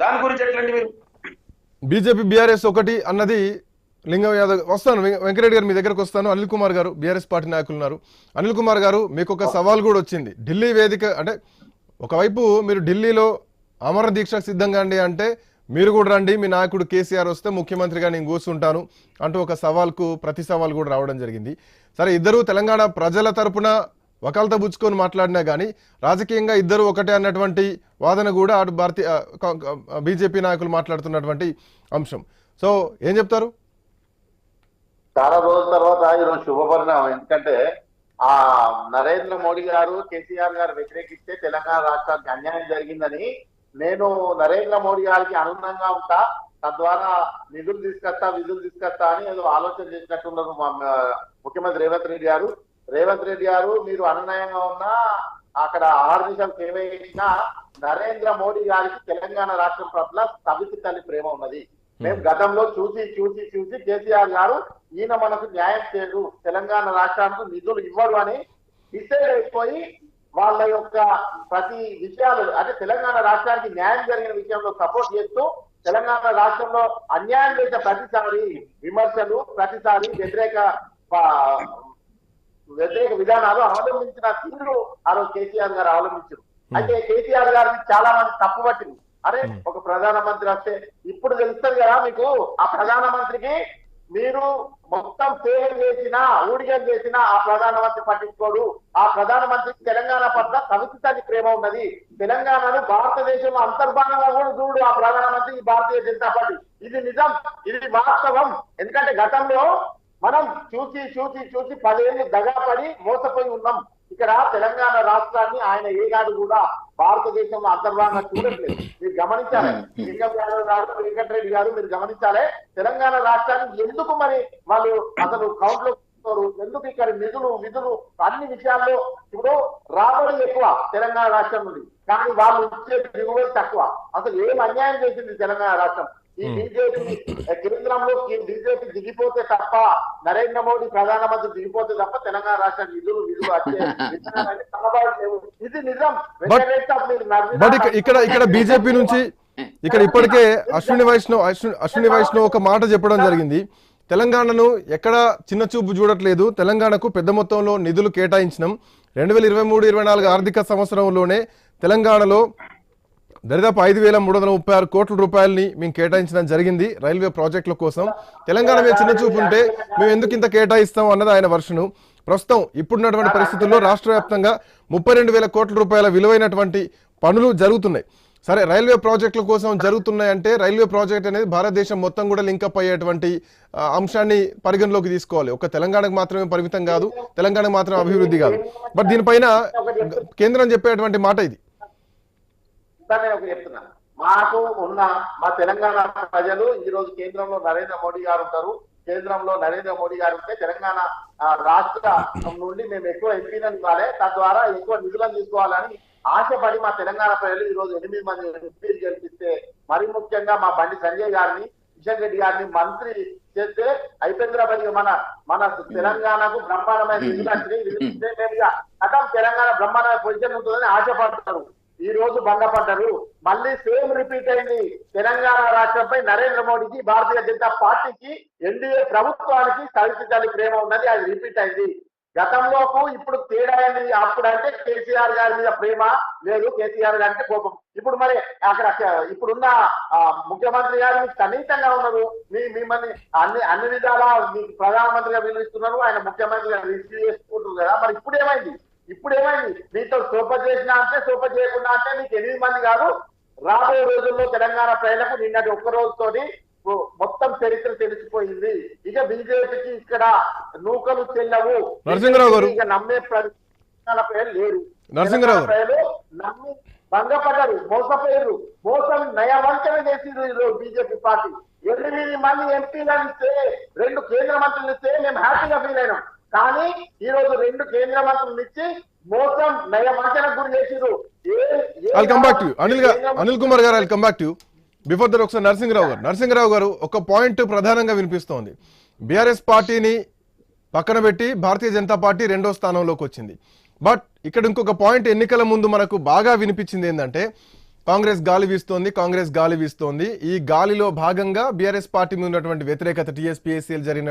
దాని గురించి ఎట్లండి మీరు? బీజేపీ బీఆర్ఎస్ ఒకటి అన్నది లింగం యాదవ్ వస్తాను వెంకరెడ్డి గారు మీ దగ్గరకు వస్తాను అనిల్ కుమార్ గారు బీఆర్ఎస్ పార్టీ నాయకులు ఉన్నారు. అనిల్ కుమార్ గారు మీకు ఒక సవాల్ కూడా వచ్చింది. ఢిల్లీ వేదిక అంటే ఒకవైపు మీరు ఢిల్లీలో అమర దీక్షకు సిద్ధంగా అండి అంటే మీరు కూడా రండి మీ నాయకుడు కేసీఆర్ వస్తే ముఖ్యమంత్రిగా నేను కూర్చుంటాను అంటూ ఒక సవాల్కు ప్రతి సవాల్ కూడా రావడం జరిగింది. సరే ఇద్దరు తెలంగాణ ప్రజల తరపున వకాలత పుచ్చుకొని మాట్లాడినా కానీ రాజకీయంగా ఇద్దరు ఒకటే అన్నటువంటి వాదన కూడా అటు భారతీయ బీజేపీ నాయకులు మాట్లాడుతున్నటువంటి అంశం. సో ఏం చెప్తారు? చాలా రోజుల తర్వాత ఈరోజు శుభపరిణామం. ఎందుకంటే ఆ నరేంద్ర మోడీ గారు కేసీఆర్ గారు వ్యతిరేకిస్తే తెలంగాణ రాష్ట్రానికి అన్యాయం జరిగిందని నేను నరేంద్ర మోడీ గారికి అనుగుణంగా ఉంటా తద్వారా నిధులు తీసుకొస్తా విధులు తీసుకొస్తా అని ఏదో ఆలోచన చేసినట్టున్నారు మా మా ముఖ్యమంత్రి రేవంత్ రెడ్డి గారు. రేవంత్ రెడ్డి గారు మీరు అనునయంగా ఉన్నా అక్కడ ఆరు నిమిషాలు సేవ చేసినా నరేంద్ర మోడీ గారికి తెలంగాణ రాష్ట్రం పట్ల సవితి తల్లి ప్రేమ ఉన్నది. మేము గతంలో చూసి చూసి చూసి కేసీఆర్ గారు ఈయన మనకు న్యాయం చేయడు తెలంగాణ రాష్ట్రానికి నిధులు ఇవ్వడు అని డిసైడ్ అయిపోయి వాళ్ళ యొక్క ప్రతి విషయాలు అంటే తెలంగాణ రాష్ట్రానికి న్యాయం జరిగిన విషయంలో సపోర్ట్ చేస్తూ తెలంగాణ రాష్ట్రంలో అన్యాయం చేసే ప్రతిసారి విమర్శలు ప్రతిసారి వ్యతిరేక వ్యతిరేక విధానాలు అవలంబించిన తీరు ఆ రోజు కేసీఆర్ గారు అవలంబించారు. అయితే కేసీఆర్ గారిని చాలా మంది తప్పు పట్టింది. అరే ఒక ప్రధానమంత్రి వస్తే ఇప్పుడు తెలుస్తుంది కదా మీకు ఆ ప్రధానమంత్రికి మీరు మొత్తం సేవ చేసినా ఊడిగం చేసినా ఆ ప్రధానమంత్రి పట్టించుకోడు. ఆ ప్రధానమంత్రికి తెలంగాణ పట్ల సవితని ప్రేమ ఉన్నది. తెలంగాణను భారతదేశంలో అంతర్భాగంగా కూడా చూడు ఆ ప్రధానమంత్రి భారతీయ జనతా పార్టీ. ఇది నిజం ఇది వాస్తవం. ఎందుకంటే గతంలో మనం చూసి చూసి చూసి పదేళ్ళు దగాపడి మోసపోయి ఉన్నాం. ఇక్కడ తెలంగాణ రాష్ట్రాన్ని ఆయన ఏనాడు కూడా భారతదేశంలో అంతర్భాగంగా చూడట్లేదు. మీరు గమనించాలి. లింగం యాదవ్ గారు వెంకటరెడ్డి గారు మీరు గమనించాలి. తెలంగాణ రాష్ట్రాన్ని ఎందుకు మరి వాళ్ళు అసలు కౌంట్లో? ఎందుకు ఇక్కడ నిధులు విధులు అన్ని విషయాల్లో ఇప్పుడు రాబడి ఎక్కువ తెలంగాణ రాష్ట్రం నుండి. కానీ వాళ్ళు ఇచ్చే దిగుబడి తక్కువ. అసలు ఏం అన్యాయం చేసింది తెలంగాణ రాష్ట్రం? ఈ బీజేపీ కేంద్రంలో బీజేపీ దిగిపోతే తప్ప నరేంద్ర మోడీ ప్రధానమంత్రి దిగిపోతే తప్ప తెలంగాణ రాష్ట్ర నిధులు కనబడట్లేవు. ఇది నిజం. బట్ ఇక- ఇక్కడ ఇక్కడ బీజేపీ నుంచి ఇక్కడ ఇప్పటికే అశ్విని వైష్ణవ్ అశ్విని అశ్విని వైష్ణవ్ ఒక మాట చెప్పడం జరిగింది. తెలంగాణను ఎక్కడ చిన్న చూపు చూడట్లేదు. తెలంగాణకు పెద్ద మొత్తంలో నిధులు కేటాయించినాం. రెండు వేల ఇరవై మూడు ఇరవై నాలుగు ఆర్థిక సంవత్సరంలోనే తెలంగాణలో దరిదాపు ఐదు వేల మూడు వందల ముప్పై ఆరు కోట్ల రూపాయలని మేము కేటాయించడం జరిగింది రైల్వే ప్రాజెక్టుల కోసం. తెలంగాణ మీద చిన్న చూపు ఉంటే మేము ఎందుకు ఇంత కేటాయిస్తాం అన్నది ఆయన వర్షను. ప్రస్తుతం ఇప్పుడున్నటువంటి పరిస్థితుల్లో రాష్ట్ర వ్యాప్తంగా ముప్పై రెండు వేల కోట్ల రూపాయల విలువైనటువంటి పనులు జరుగుతున్నాయి. సరే రైల్వే ప్రాజెక్టుల కోసం జరుగుతున్నాయంటే రైల్వే ప్రాజెక్ట్ అనేది భారతదేశం మొత్తం కూడా లింకప్ అయ్యేటువంటి అంశాన్ని పరిగణలోకి తీసుకోవాలి. ఒక తెలంగాణకు మాత్రమే పరిమితం కాదు తెలంగాణకు మాత్రమే అభివృద్ధి కాదు. బట్ దీనిపైన కేంద్రం చెప్పేటువంటి మాట ఇది. సార్ నేను ఒకటి చెప్తున్నా. మాకు ఉన్న మా తెలంగాణ ప్రజలు ఈ రోజు కేంద్రంలో నరేంద్ర మోడీ గారు ఉంటారు. కేంద్రంలో నరేంద్ర మోడీ గారు ఉంటే తెలంగాణ రాష్ట్ర నుండి మేము ఎక్కువ ఎంపీలను ఇవ్వాలి తద్వారా ఎక్కువ నిధులను తీసుకోవాలని ఆశపడి మా తెలంగాణ ప్రజలు ఈ రోజు ఎనిమిది మంది ఎంపీలు గెలిపిస్తే మరి ముఖ్యంగా మా బండి సంజయ్ గారిని కిషన్ రెడ్డి గారిని మంత్రి చేస్తే అయిపోయింది మన మన తెలంగాణకు బ్రహ్మాండమైన నిధులు ఇస్తే మేము ఇక తెలంగాణ బ్రహ్మాండమైన పొజిషన్ ఉంటుందని ఆశపడతారు. ఈ రోజు భంగపడ్డారు. మళ్ళీ సేమ్ రిపీట్ అయింది. తెలంగాణ రాష్ట్రంపై నరేంద్ర మోడీకి భారతీయ జనతా పార్టీకి ఎన్డీఏ ప్రభుత్వానికి సరిసిద్దాలి ప్రేమ ఉన్నది. అది రిపీట్ అయింది. గతంలోకు ఇప్పుడు తేడా అయింది అప్పుడు అంటే కేసీఆర్ గారి మీద ప్రేమ లేదు. కేసీఆర్ గారి అంటే కోపం. ఇప్పుడు మరి అక్కడ ఇప్పుడున్న ముఖ్యమంత్రి గారు మీకు సన్నిహితంగా ఉన్నారు. మీ మిమ్మల్ని అన్ని అన్ని విధాలా మీకు ప్రధానమంత్రిగా విలువిస్తున్నారు ఆయన ముఖ్యమంత్రిగా రిసీవ్ చేసుకుంటున్నారు కదా. మరి ఇప్పుడు ఏమైంది? ఇప్పుడు ఏమైంది మీతో సూపర్ చేసినా అంటే సూపర్ చేయకుండా అంటే మీకు ఎనిమిది మంది కాదు రాబోయే రోజుల్లో తెలంగాణ ప్రజలకు నిన్నటి ఒక్క రోజుతోని మొత్తం చరిత్ర తెలిసిపోయింది. ఇక బీజేపీకి ఇక్కడ నూకలు చెల్లవు. నరసింహరావు గారు. ఇక నమ్మే ప్ర- తెలంగాణ ప్రజలు లేరు. నరసింహరావు ప్రజలు నమ్మి భంగపడ్డారు మోసపోయారు మోసం నయవంచన చేసింది ఈరోజు బీజేపీ పార్టీ. ఎనిమిది మంది ఎంపీలను ఇస్తే రెండు కేంద్ర మంత్రులు ఇస్తే మేము హ్యాపీగా ఫీల్ అయినాం. కానీ ఈ రోజు రెండు కేంద్ర మంత్రులు ఇచ్చి మోసం నయవంచనకు గురి చేసిరు I come back to Anil Anil Kumar garu I come back to before that ఒకసారి నరసింహరావు గారు. నరసింహరావు గారు ఒక పాయింట్ ప్రధానంగా వినిపిస్తోంది. బీఆర్ఎస్ పార్టీని పక్కన పెట్టి భారతీయ జనతా పార్టీ రెండో స్థానంలోకి వచ్చింది. బట్ ఇక్కడ ఇంకొక పాయింట్ ఎన్నికల ముందు మనకు బాగా వినిపించింది ఏంటంటే కాంగ్రెస్ గాలి వీస్తోంది కాంగ్రెస్ గాలి వీస్తోంది. ఈ గాలిలో భాగంగా బీఆర్ఎస్ పార్టీ మీద ఉన్నటువంటి వ్యతిరేకత టీఎస్పీఎస్సీఎల్ జరిగిన